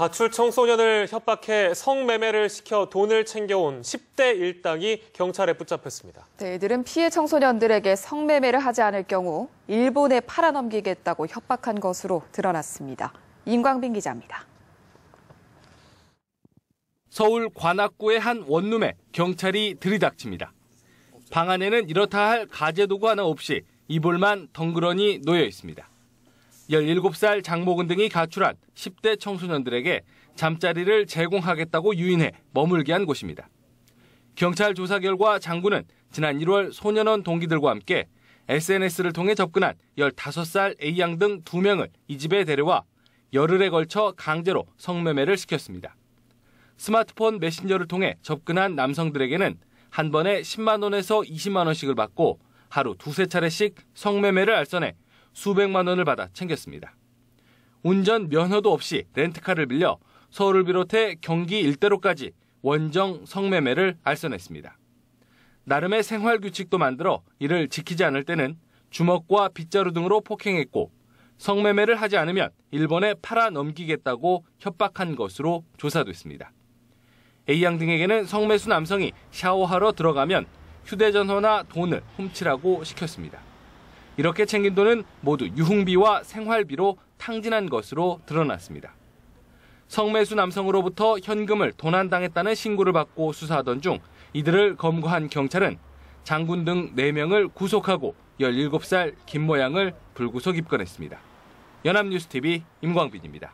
가출 청소년을 협박해 성매매를 시켜 돈을 챙겨온 10대 일당이 경찰에 붙잡혔습니다. 네, 이들은 피해 청소년들에게 성매매를 하지 않을 경우 일본에 팔아넘기겠다고 협박한 것으로 드러났습니다. 임광빈 기자입니다. 서울 관악구의 한 원룸에 경찰이 들이닥칩니다. 방 안에는 이렇다 할 가재도구 하나 없이 이불만 덩그러니 놓여 있습니다. 17살 장모근 등이 가출한 10대 청소년들에게 잠자리를 제공하겠다고 유인해 머물게 한 곳입니다. 경찰 조사 결과 장군은 지난 1월 소년원 동기들과 함께 SNS를 통해 접근한 15살 A양 등 2명을 이 집에 데려와 열흘에 걸쳐 강제로 성매매를 시켰습니다. 스마트폰 메신저를 통해 접근한 남성들에게는 한 번에 10만 원에서 20만 원씩을 받고 하루 두세 차례씩 성매매를 알선해 수백만 원을 받아 챙겼습니다. 운전 면허도 없이 렌트카를 빌려 서울을 비롯해 경기 일대로까지 원정 성매매를 알선했습니다. 나름의 생활 규칙도 만들어 이를 지키지 않을 때는 주먹과 빗자루 등으로 폭행했고 성매매를 하지 않으면 일본에 팔아 넘기겠다고 협박한 것으로 조사됐습니다. A양 등에게는 성매수 남성이 샤워하러 들어가면 휴대전화나 돈을 훔치라고 시켰습니다. 이렇게 챙긴 돈은 모두 유흥비와 생활비로 탕진한 것으로 드러났습니다. 성매수 남성으로부터 현금을 도난당했다는 신고를 받고 수사하던 중 이들을 검거한 경찰은 장군 등 4명을 구속하고 17살 김 모양을 불구속 입건했습니다. 연합뉴스TV 임광빈입니다.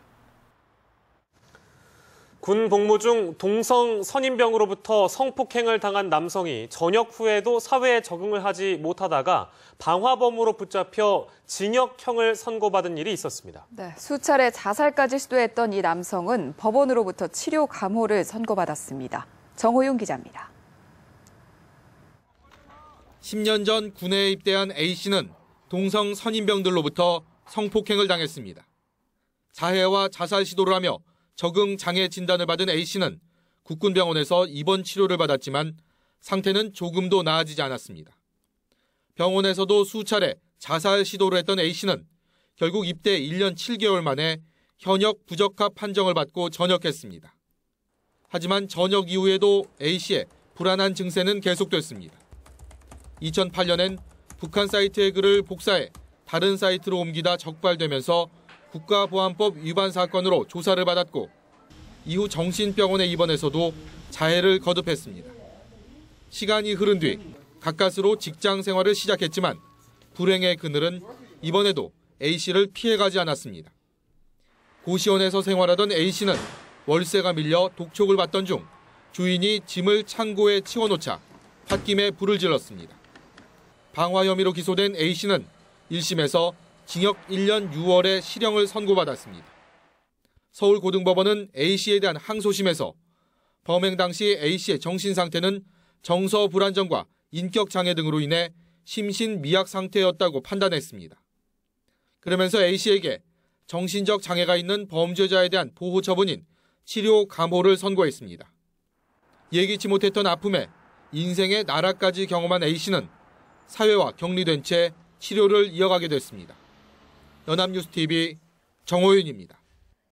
군 복무 중 동성 선임병으로부터 성폭행을 당한 남성이 전역 후에도 사회에 적응을 하지 못하다가 방화범으로 붙잡혀 징역형을 선고받은 일이 있었습니다. 네, 수차례 자살까지 시도했던 이 남성은 법원으로부터 치료 감호를 선고받았습니다. 정호윤 기자입니다. 10년 전 군에 입대한 A씨는 동성 선임병들로부터 성폭행을 당했습니다. 자해와 자살 시도를 하며 적응 장애 진단을 받은 A씨는 국군병원에서 입원 치료를 받았지만 상태는 조금도 나아지지 않았습니다. 병원에서도 수차례 자살 시도를 했던 A씨는 결국 입대 1년 7개월 만에 현역 부적합 판정을 받고 전역했습니다. 하지만 전역 이후에도 A씨의 불안한 증세는 계속됐습니다. 2008년엔 북한 사이트의 글을 복사해 다른 사이트로 옮기다 적발되면서 국가보안법 위반 사건으로 조사를 받았고 이후 정신병원에 입원해서도 자해를 거듭했습니다. 시간이 흐른 뒤 가까스로 직장 생활을 시작했지만 불행의 그늘은 이번에도 A씨를 피해가지 않았습니다. 고시원에서 생활하던 A씨는 월세가 밀려 독촉을 받던 중 주인이 짐을 창고에 치워놓자 홧김에 불을 질렀습니다. 방화 혐의로 기소된 A씨는 1심에서 징역 1년 6월에 실형을 선고받았습니다. 서울고등법원은 A씨에 대한 항소심에서 범행 당시 A씨의 정신 상태는 정서 불안정과 인격 장애 등으로 인해 심신 미약 상태였다고 판단했습니다. 그러면서 A씨에게 정신적 장애가 있는 범죄자에 대한 보호 처분인 치료 감호를 선고했습니다. 예기치 못했던 아픔에 인생의 나락까지 경험한 A씨는 사회와 격리된 채 치료를 이어가게 됐습니다. 연합뉴스TV 정호윤입니다.